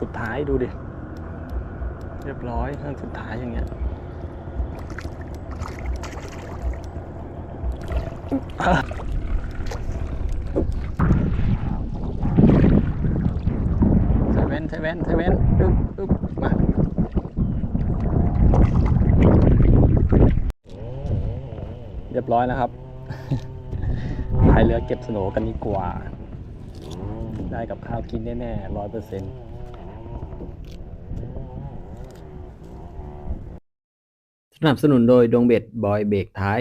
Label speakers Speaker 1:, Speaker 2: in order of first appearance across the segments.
Speaker 1: สุดท้ายดูดิ เรียบร้อยเฮือกสุดท้ายอย่างเงี้ยเซเว่นเซเว่นเซเว่นอึ๊บอึ๊บมาเรียบร้อยนะครับพายเรือเก็บสโนกันดีกว่า ได้กับข้าวกินแน่ๆร้อยเปอร์เซ็นต์
Speaker 2: นับสนุนโดยดวงเบ็ดบอยเบรกท้าย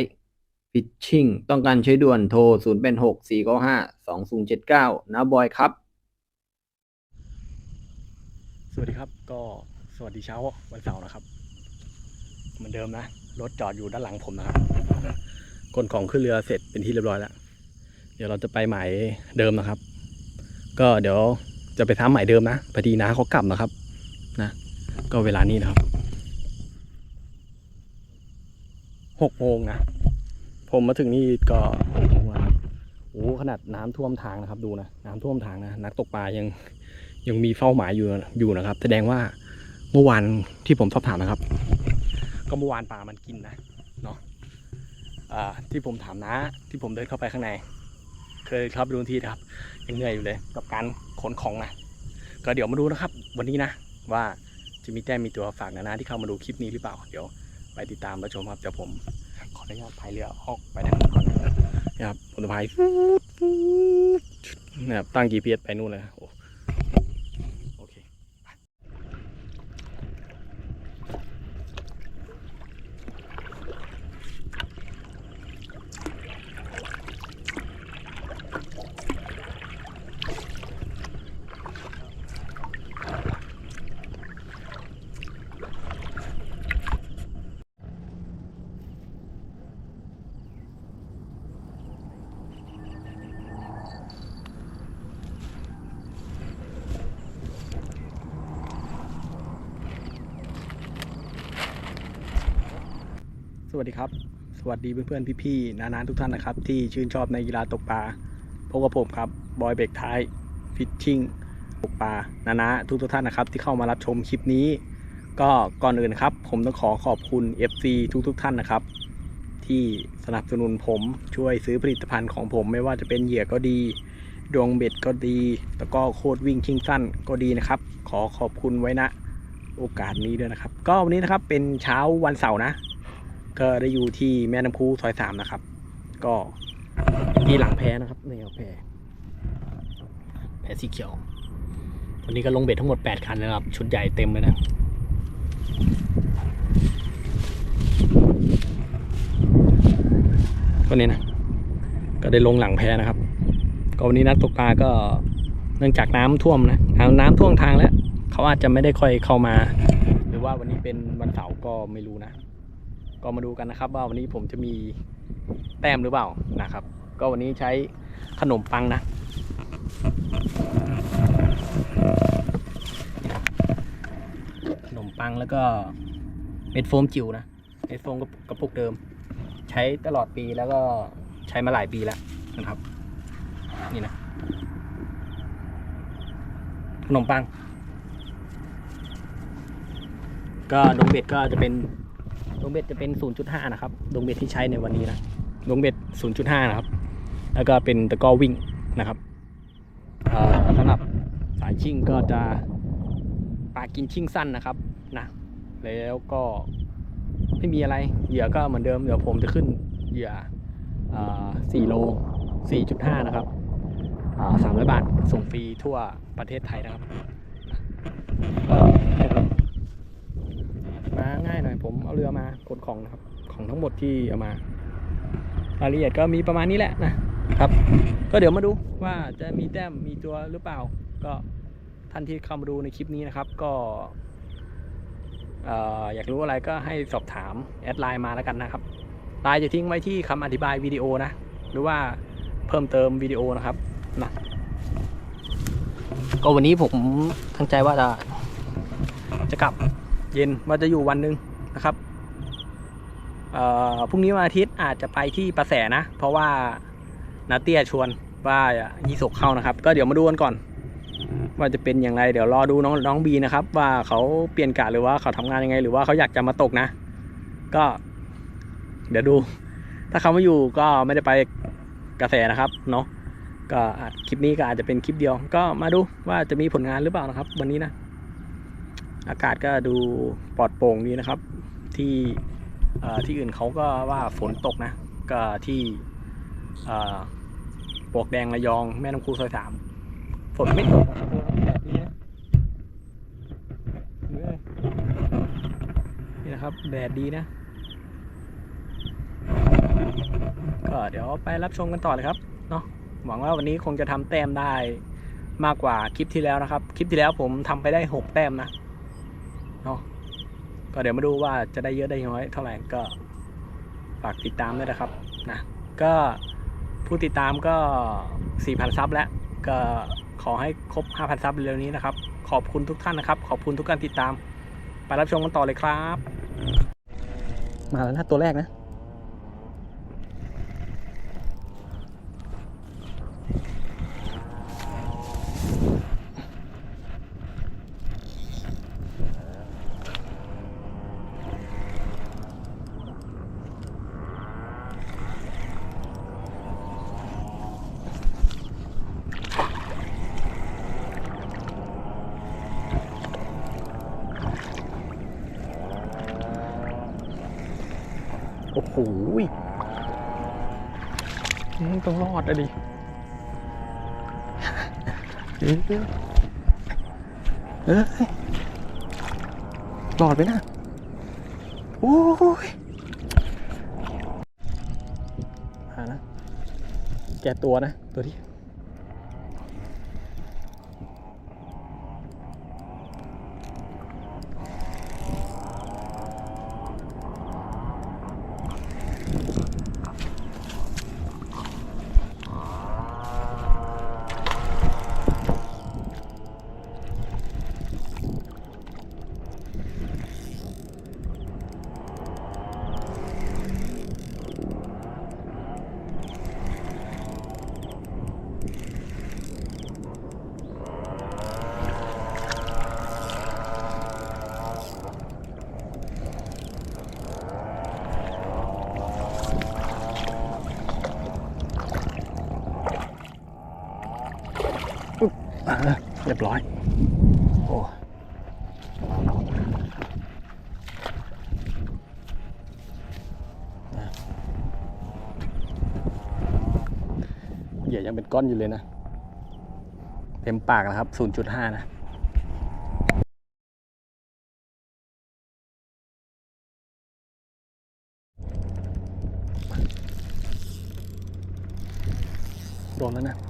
Speaker 2: ฟิชชิ่งต้องการใช้ด่วนโทร0 8 6 4 9 5 2 0 7 9 นะบอยครับ
Speaker 1: สวัสดีครับ ก็สวัสดีเช้าวันเสาร์นะครับ เหมือนเดิมนะ รถจอดอยู่ด้านหลังผมนะครับขนของขึ้นเรือเสร็จเป็นที่เรียบร้อยแล้ว เดี๋ยวเราจะไปหมายเดิมนะครับ ก็เดี๋ยวจะไปทำหมายเดิมนะพอดีนะเขากลับนะครับ นะ ก็เวลานี้นะครับ หกโมงนะ ผมมาถึงนี่ก็หกโมงแล้วโอ้ขนาดน้ำท่วมทางนะครับดูนะน้ำท่วมทางนะนักตกปลายังยังมีเฝ้าหมายอยู่อยู่นะครับ แสดงว่าเมื่อวานที่ผมสอบถามนะครับ ก็เมื่อวานปลามันกินนะเนาะที่ผมถามนะที่ผมเดินเข้าไปข้างใน เคยเข้าไปดูที่นะครับยังเหนื่อยอยู่เลย กับการขนของนะก็เดี๋ยวมาดูนะครับ วันนี้นะว่าจะมีแต้มมีตัวฝากนะนะที่เข้ามาดูคลิปนี้หรือเปล่าเดี๋ยว ไปติดตามรับชมครับเดี๋ยวผมขออนุญาตพายเรือออกไปทางนู้นก่อนนะครับผมจะพายนะครับตั้ง GPS ไปนู่นเลย สวัสดีครับ สวัสดีเพื่อนๆพี่ๆนานาทุกท่านนะครับ ที่ชื่นชอบในกีฬาตกปลาพบกับผมครับบอยเบรกท้ายฟิชชิ่งตกปลานานาทุกทุกๆท่านนะครับ ที่เข้ามารับชมคลิปนี้ ก็ก่อนอื่นครับ ผมต้องขอขอบคุณ FC ทุกๆท่านนะครับ ที่สนับสนุนผมช่วยซื้อผลิตภัณฑ์ของผมไม่ว่าจะเป็นเหยื่อก็ดี ดวงเบ็ดก็ดี แล้วก็โคดวิ่งชิงสั้นก็ดีนะครับ ขอขอบคุณไว้ณโอกาสนี้ด้วยนะครับ ก็วันนี้นะครับเป็นเช้าวันเสาร์นะ ก็ได้อยู่ที่แม่น้ำพูซอยสามนะครับ ก็ที่หลังแพนะครับนี่ครับแพแพสีเขียววันนี้ก็ลงเบ็ดทั้งหมด 8 คันแล้วครับ ชุดใหญ่เต็มเลยนะก็นี้นะ ก็ได้ลงหลังแพนะครับ ก็วันนี้นักตกปลาก็เนื่องจากน้ำท่วมนะน้ำท่วมทางแล้ว เขาอาจจะไม่ได้ค่อยเข้ามา หรือว่าวันนี้เป็นวันเสาร์ก็ไม่รู้นะ ก็มาดูกันนะครับว่าวันนี้ผมจะมีแต้มหรือเปล่านะครับ ก็วันนี้ใช้ขนมปังนะ ขนมปังแล้วก็เม็ดโฟมจิ๋วนะเม็ดโฟมกระปุกเดิม ใช้ตลอดปีแล้วก็ใช้มาหลายปีแล้วนะครับ นี่นะ ขนมปัง ก็ดงเบ็ดก็จะเป็น ดวงเบ็ดจะเป็น 0.5 นะครับ ดวงเบ็ดที่ใช้ในวันนี้นะ ดวงเบ็ด 0.5 นะครับ แล้วก็เป็นตะกอวิ่งนะครับเอ่อสำหรับสายชิ่งก็จะปลากินชิ่งสั้นนะครับนะ แล้วก็ไม่มีอะไร เหยื่อก็เหมือนเดิม เดี๋ยวผมจะขึ้นเหยื่อเอ่อ4โล 4.5 นะครับอ่า300 บาท ส่งฟรีทั่วประเทศไทยนะครับ มาง่ายหน่อยผมเอาเรือมาขนของนะครับ ของทั้งหมดที่เอามารายละเอียดก็มีประมาณนี้แหละนะครับ ก็เดี๋ยวมาดูว่าจะมีแต้มมีตัวหรือเปล่า ก็ท่านที่เข้ามาดูในคลิปนี้นะครับ ก็เอ่ออยากรู้อะไรก็ให้สอบถามแอดไลน์มาแล้วกันนะครับไลน์จะทิ้งไว้ที่คำอธิบายวิดีโอนะ หรือว่าเพิ่มเติมวิดีโอนะครับนะก็วันนี้ผมตั้งใจว่าจะจะกลับ เย็นว่าจะอยู่วันหนึ่งนะครับพรุ่งนี้วันอาทิตย์อาจจะไปที่ประแสนะ เพราะว่านาเตี้ยชวนว่ายี่สกเข้านะครับ ก็เดี๋ยวมาดูกันก่อน ว่าจะเป็นอย่างไรเดี๋ยวรอดูน้องน้องบีนะครับ ว่าเขาเปลี่ยนกะหรือว่าเขาทำงานยังไง หรือว่าเขาอยากจะมาตกนะ ก็ เดี๋ยวดู ถ้าเขาไม่อยู่ก็ไม่ได้ไปกระแสนะครับเนาะก็คลิปนี้ก็อาจจะเป็นคลิปเดียว ก็มาดูว่าจะมีผลงานหรือเปล่านะครับ วันนี้นะ อากาศก็ดูปลอดโปร่งดีนะครับ ที่ที่อื่นเขาก็ว่าฝนตกนะก็ที่ปวกแดงระยองแม่น้ำคูซอยสามฝนไม่ตกดีนะนี่นะครับแดดดีนะ ก็เดี๋ยวไปรับชมกันต่อเลยครับเนาะหวังว่าวันนี้คงจะทำแต้มได้มากกว่าคลิปที่แล้วนะครับ คลิปที่แล้วผมทำไปได้หกแต้มนะ เนาะก็เดี๋ยวมาดูว่าจะได้เยอะได้น้อยเท่าไหร่ก็ฝากติดตามด้วยนะครับนะก็ผู้ติดตามก็ 4,000 ซับแล้วก็ขอให้ครบ 5,000 ซับเร็วนี้นะครับ ขอบคุณทุกท่านนะครับ ขอบคุณทุกการติดตาม ไปรับชมกันต่อเลยครับ มาแล้วนะตัวแรกนะ โอ้โหยต้องรอดอะดิเออรอดไปนะ โอ้ยมานะ แกตัวนะ ตัวที่ อ่าเรียบร้อย โอ้อะเห ยยังเป็นก้อนอยู่เลยนะ เต็มปากนะครับ 0.5 นะโดนแล้วนะ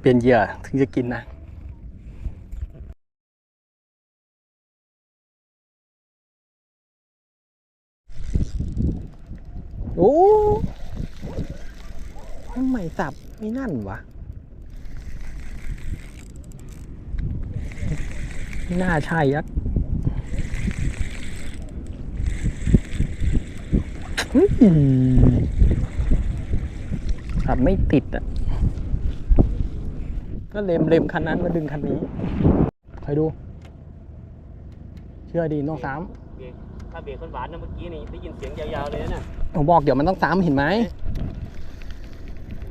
Speaker 1: เปลี่ยนเหยื่อถึงจะกินนะโอ้ทำไมสับไม่นั่นวะไม่น่าใช่ยักสับไม่ติดอะ ก็เลมเลมคันนั้นมาดึงคันนี้คอยดู เชื่อดีน้องสาม
Speaker 3: เบรกถ้าเบรกคนหวานนะเมื่อกี้นี่ได้ยินเสียงยาวๆเลยนะ
Speaker 1: ผมบอกเดี๋ยวมันต้องสามเห็นไหม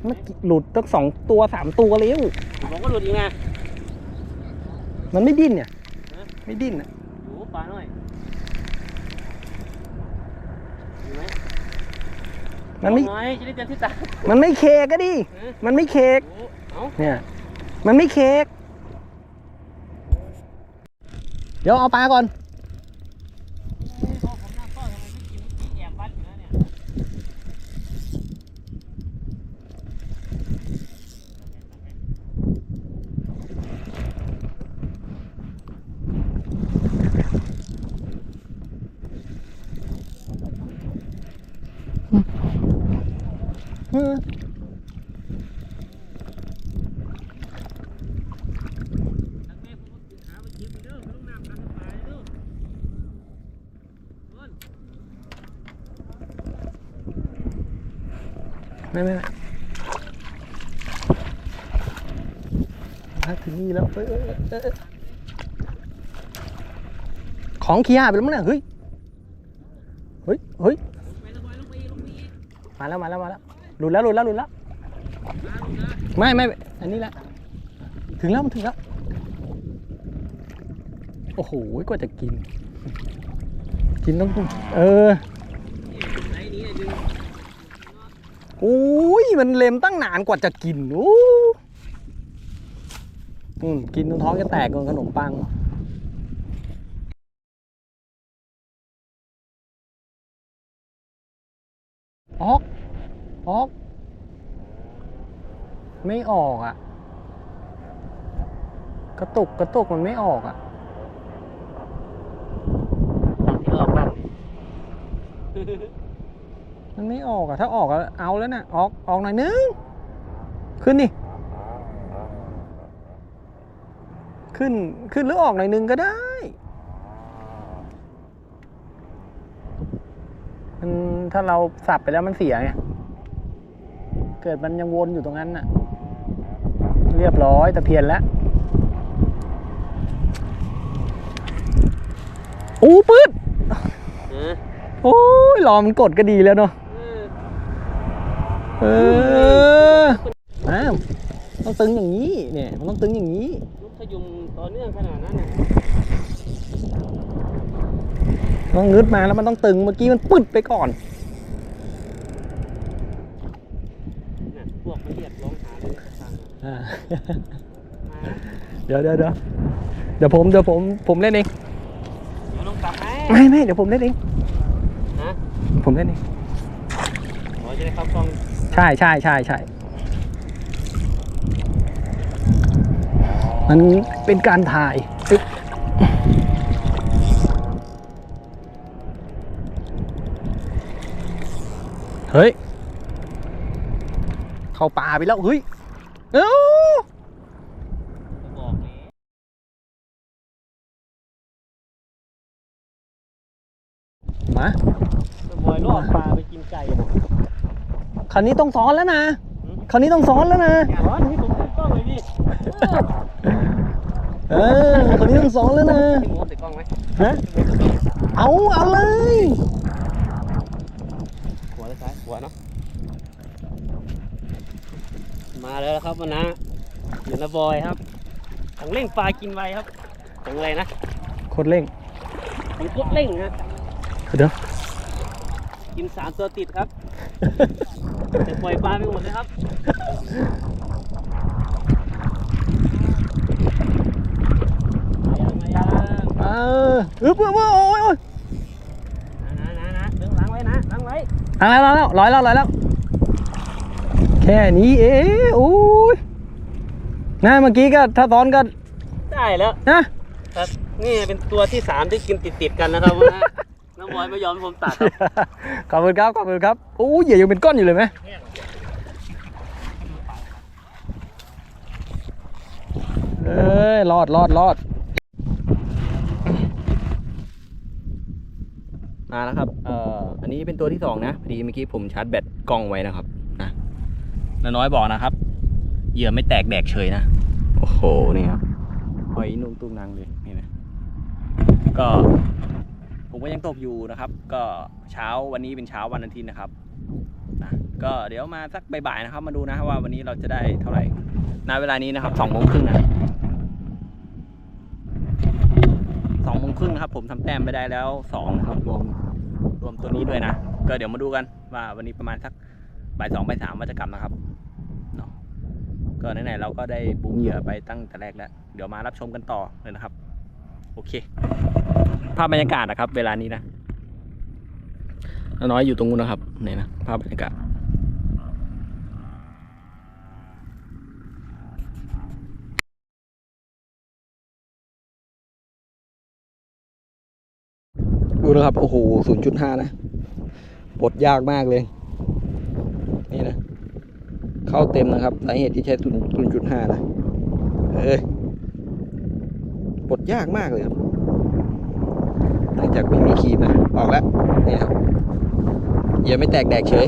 Speaker 1: เมื่อกี้หลุดตั้งสองตัวสามตัวแล้ว
Speaker 3: ผมก็หลุดอีกนะ
Speaker 1: มันไม่ดิ้นเนี่ย ไม่ดิ้นอะ
Speaker 3: โอ้ปลาหน่อยอยู่ไหม
Speaker 1: มันไม่
Speaker 3: เอาหน่อยจะได้เต็มที่ตา
Speaker 1: มันไม่เคกก็ดิ
Speaker 3: เออ
Speaker 1: มันไม่เคก
Speaker 3: โอ้เอ้า
Speaker 1: เนี่ย มันไม่เค้ก เดี๋ยวเอาปลาก่อน
Speaker 3: เฮ้ยบอกผมหน้าเป้าทำไมไม่กินเมื่อกี้แอบวัดอยู่นะเนี่ย
Speaker 1: เออ
Speaker 3: ทางแม่ผมก็ถึงหาไปกินไปเด้อไม่ต้องน้ำทางปลาเลยเด้อเอิ้น
Speaker 1: ไม่ไม่ไม่มาถึงนี่แล้วเออเออเออเออของขี้ยาไปแล้วมั้งเนี่ยเฮ้ย เฮ้ย เฮ้ย มาแล้วมาแล้วมาแล้วหลุดแล้วหลุดแล้วหลุดแล้ว
Speaker 3: มาลงนะ
Speaker 1: ไม่ไม่อันนี้แหละ ถึงแล้วมันถึงแล้ว โอ้โหกว่าจะกิน กินต้อง เออ
Speaker 3: ไหนนี้ดึง
Speaker 1: อุ้ยมันเล็มตั้งนานกว่าจะกินอู้อืมกินจนท้องจะแตกกับขนมปังออกออก ไม่ออกอะ กระตุกกระตุกมันไม่ออกอะ
Speaker 3: ที่ออกบ้าง
Speaker 1: มันไม่ออกอะถ้าออกอะเอาแล้วนะออกออกหน่อยนึง ขึ้นดิขึ้นขึ้นหรือออกหน่อยนึงก็ได้ มันถ้าเราสับไปแล้วมันเสียไงเกิดมันยังวนอยู่ตรงนั้นน่ะ เรียบร้อยตะเพียนแล้วอู้ปืด โอ้ยรอมันกดก็ดีแล้วเนาะ
Speaker 3: เออ
Speaker 1: เอออ้าวต้องตึงอย่างนี้เนี่ยมันต้องตึงอย่างนี้
Speaker 3: ลูกขยุมต่อเนื่องขนาดนั้นน่ะ
Speaker 1: ต้องงึดมาแล้วมันต้องตึงเมื่อกี้มันปึดไปก่อน
Speaker 3: น่ะพวกมันเรียกร้องหาเลยทาง
Speaker 1: อ่า
Speaker 3: มา
Speaker 1: เดี๋ยวเดี๋ยวเดี๋ยวเดี๋ยวผมเดี๋ยวผมผมเล่นเอง
Speaker 3: เดี๋ยวลงกลับไหม
Speaker 1: ไม่ไม่เดี๋ยวผมเล่นเอง
Speaker 3: ฮะ
Speaker 1: ผมเล่นเอง
Speaker 3: ขอจะได้เข้ากล้อง
Speaker 1: ใช่ใช่ใช่ใช่มันเป็นการถ่ายปึ๊บเฮ้ย เข้าป่าไปแล้ว เฮ้ย เอ้า
Speaker 3: จะบอกเลย
Speaker 1: มา
Speaker 3: จะบอย ล่อปลาไปกินไก่นะ
Speaker 1: คราวนี้ต้องซ้อนแล้วนะคราวนี้ต้องซ้อนแล้วนะ
Speaker 3: อ๋อนี่ผมขึ้นกล้องเลยพี่
Speaker 1: เออคราวนี้ต้องซ้อนแล้วนะ
Speaker 3: พี่หมูติดกล้องไหม
Speaker 1: ฮะเอาเอาเลย
Speaker 3: หัวเลยซ้ายหัวเนาะมาแล้วครับวันนะอยู่นะบอยครับถังเร่งปลากินไวครับถังอะไรนะ
Speaker 1: โคตรเร่ง
Speaker 3: ถังกดเร่งฮะ
Speaker 1: เดี๋ยว
Speaker 3: กินสามตัวติดครับ แต่ปล่อยปลาไปหมดเลยครับ มายังมายัง
Speaker 1: เออเออเพื่อเพื่อโอ้ยโอ้ย
Speaker 3: นะนะนะเรื่องล้างไว้นะล้างไว้
Speaker 1: เอาแล้วเอาแล้วร้อยแล้วร้อยแล้ว แค่นี้เองโอ้ยนะเมื่อกี้ก็ถ้าซ้อนก็
Speaker 3: ได้แล้ว
Speaker 1: นะ
Speaker 3: ครับนี่เป็นตัวที่สามที่กินติดติดๆกันนะครับว่าน้ำ บอยไม่ยอมให้ผมตัดครับ
Speaker 1: ขอบคุณครับขอบคุณครับโอ้ยเหยื่อยังเป็นก้อนอยู่เลยไหมเอ้ยรอดรอดรอด
Speaker 2: มาแล้วครับเอ่ออันนี้เป็นตัวที่สองนะพอดีเมื่อกี้ผมชาร์จแบตกล้องไว้นะครับนะน้อยบอกนะครับเหยื่อไม่แตกแดกเฉยนะโอ้โหนี่ครับหอยนุ่งตุ้งนางเลยนี่นะก็ ผมก็ยังตกอยู่นะครับ ก็เช้าวันนี้เป็นเช้าวันอาทิตย์นะครับนะ
Speaker 1: ก็เดี๋ยวมาสักบ่ายๆนะครับ มาดูนะว่าวันนี้เราจะได้เท่าไหร่ณเวลานี้นะครับสองโมงครึ่งนะสองโมงครึ่งนะครับผมทำแต้มไปได้แล้วสองนะครับรวมรวมตัวนี้ด้วยนะก็เดี๋ยวมาดูกันว่าวันนี้ประมาณสักบ่ายสองบ่ายสามว่าจะกลับนะครับเนาะก็ไหนๆเราก็ได้บูมเหยื่อไปตั้งแต่แรกแล้ว เดี๋ยวมารับชมกันต่อเลยนะครับ โอเคาพบรรยากาศนะครับ เวลานี้นะน้อยอยู่ตรงนู้นนะครับนี่นะภาพบรรยากาศ
Speaker 4: ดูนะครับ โอ้โหศูนย์จุดห้านะปลดยากมากเลย นี่นะ เข้าเต็มนะครับสาเหตุที่ใช้ศูนย์จุดห้านะ เอ้ยปลดยากมากเลยครับ เนื่องจากไม่มีครีมนะออกแล้วนี่ครับเหยื่อไม่แตกแดกเฉย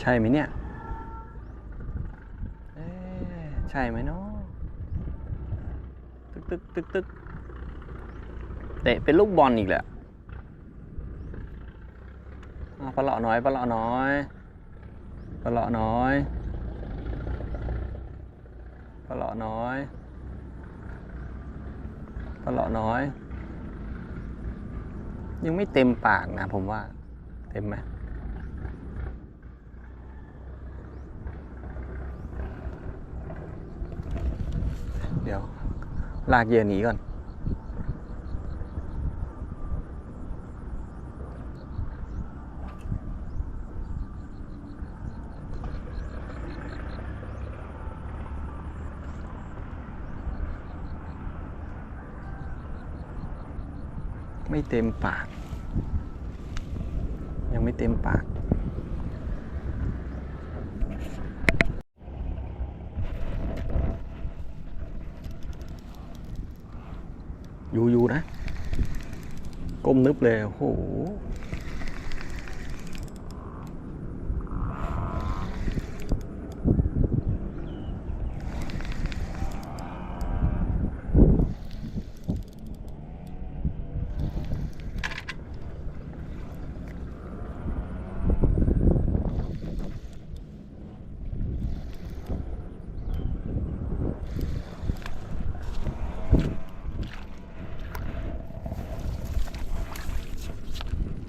Speaker 1: ใช่ไหมเนี่ยใช่ไหมเนาะตึกตึกตึกตึกเตะเป็นลูกบอลอีกแหละอะปลาเลาะน้อยปลาเลาะน้อยปลาเลาะน้อยปลาเลาะน้อยปลาเลาะน้อย ยังไม่เต็มปากนะผมว่า เต็มไหม เดี๋ยว ลากเหยื่อหนีก่อน ไม่เต็มปาก ยังไม่เต็มปาก อยู่ๆนะ ก้มนึบเลยโอ้โห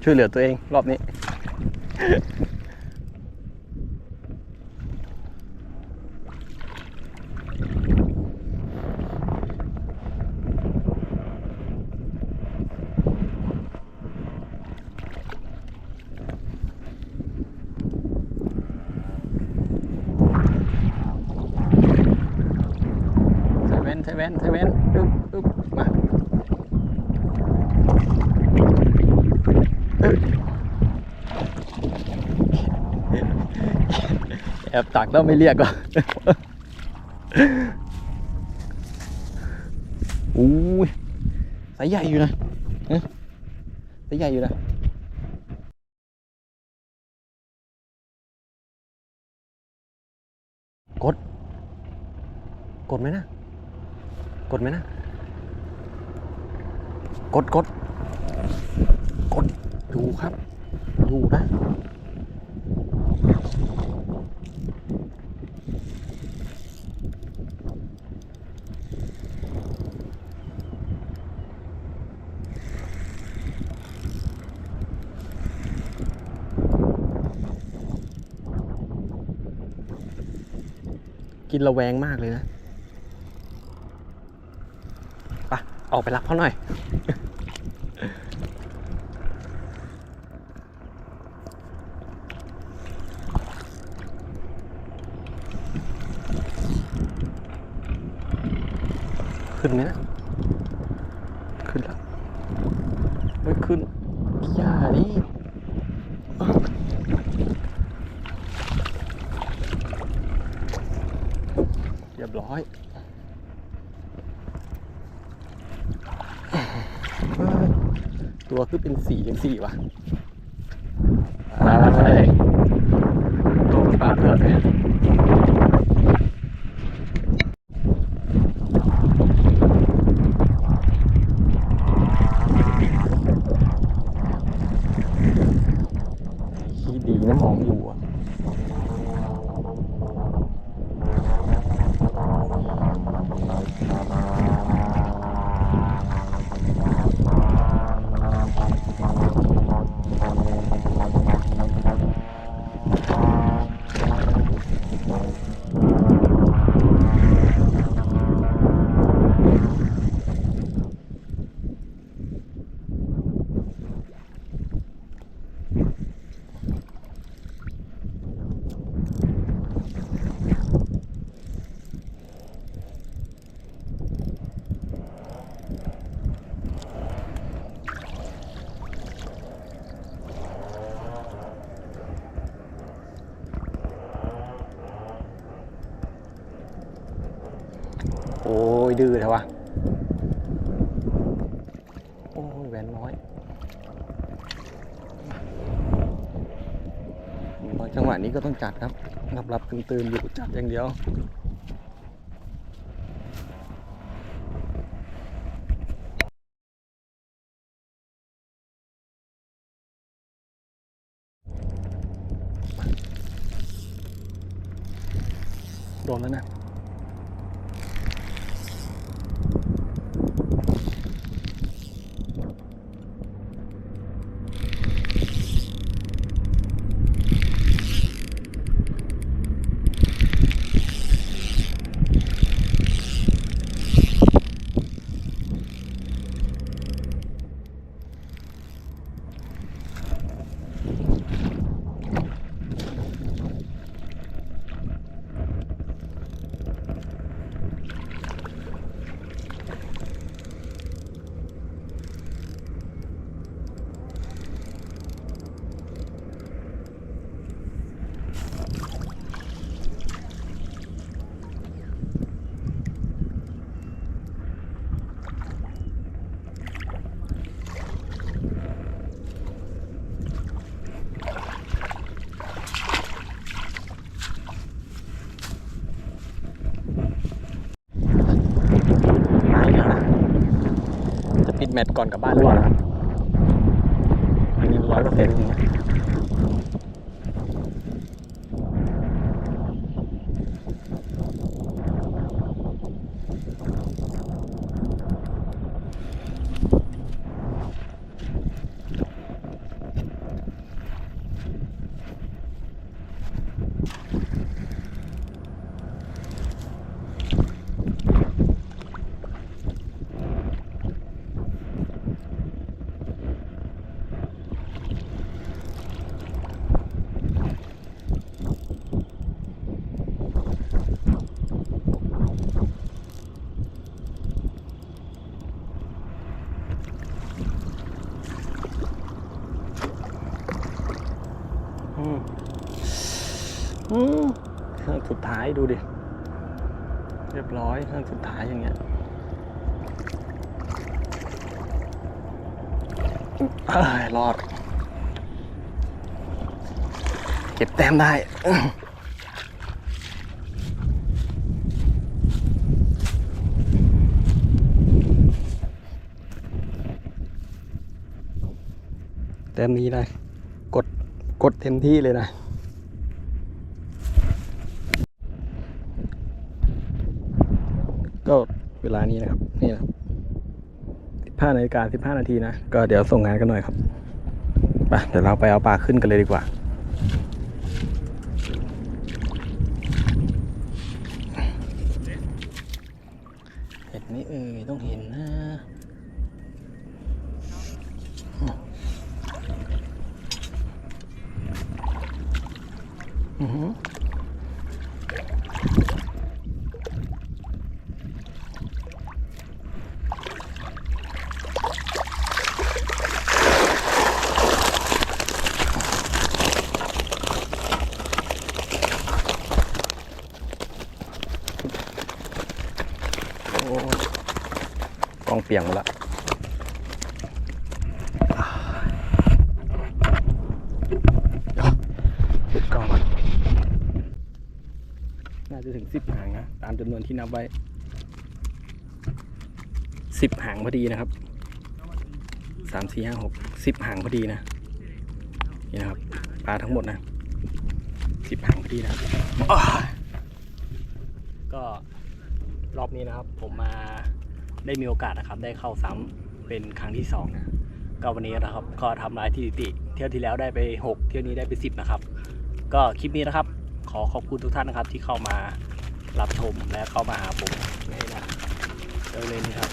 Speaker 1: ช่วยเหลือตัวเองรอบนี้ ใส่แว่นใส่แว่นใส่แว่นอึ๊บอึ๊บมาอึ๊บ แอบตักแล้วไม่เรียกก็อู้ยสายใหญ่อยู่นะเอ๊ะสายใหญ่อยู่นะกด กดไหมนะ กดไหมนะ กดกดกดดูครับดูนะ กินระแวงมากเลยนะปะออกไปรับเขาหน่อย ขึ้นไหมนะขึ้นแล้วไม่ขึ้นอย่าดิ อยเฮ้ยตัวคือเป็นสีจังสี่วะอะไรตัวปลาเพื่อนเลย ที่ดีนะมองอยู่อะ โอ้ย ดื้อเถอะวะ โอ้ยแหวนน้อยพอจังหวะนี้ก็ต้องจัดครับรับรับตื่นตื่นอยู่จัดอย่างเดียวโดนแล้วนะ แมตช์ก่อนกลับบ้านหรือเปล่านะครับอันนี้ร้อยเปอร์เซ็นต์ายดูดิ เรียบร้อยเครื่องสุดท้ายอย่างเงี้ยรอด เก็บแต้มได้แต้มนี้เลยกด กดเต็มที่เลยนะ ก็ เวลานี้นะครับ นี่นะ15นาฬิกา15นาทีนะ ก็เดี๋ยวส่งงานกันหน่อยครับไปเดี๋ยวเราไปเอาปลาขึ้นกันเลยดีกว่าเห็นไหมเอ่ยต้องเห็นนะอือหือ
Speaker 2: เปียกหมดละปิดกล้องก่อน
Speaker 1: น่าจะถึงสิบหางนะ ตามจำนวนที่นับไว้สิบหางพอดีนะครับสามสี่ห้าหกสิบหางพอดีนะ นี่นะครับปลาทั้งหมดนะสิบหางพอดีนะครับอ้าวก็รอบนี้นะครับผมมา ได้มีโอกาสนะครับได้เข้าซ้ำเป็นครั้งที่สองนะก็วันนี้นะครับก็ทำลายที่ติ เที่ยวที่แล้วได้ไปหกเที่ยวนี้ได้ไปสิบนะครับ ก็คลิปนี้นะครับ ขอขอบคุณทุกท่านนะครับ ที่เข้ามารับชมและเข้ามาหาผมในนะเร็วๆนี้ครับ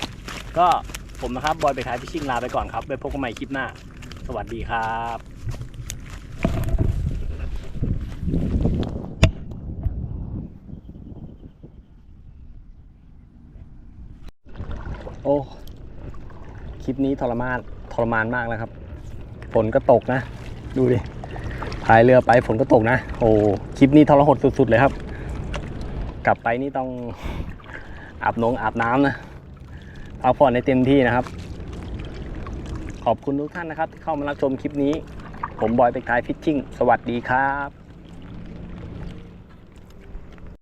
Speaker 1: ก็ผมนะครับบอยไปขายฟิชชิ่งลาไปก่อนครับไปพบกันใหม่คลิปหน้า สวัสดีครับ โอ้คลิปนี้ทรมานทรมานมากแล้วครับ ฝนก็ตกนะ ดูดิพายเรือไปฝนก็ตกนะ โอ้คลิปนี้ทรหดสุด ๆ เลยครับ กลับไปนี่ต้องอาบนงอาบน้ำนะพักผ่อนในเต็มที่นะครับ ขอบคุณทุกท่านนะครับที่เข้ามารับชมคลิปนี้ ผมบอยไปกายฟิชชิ่ง สวัสดีครับ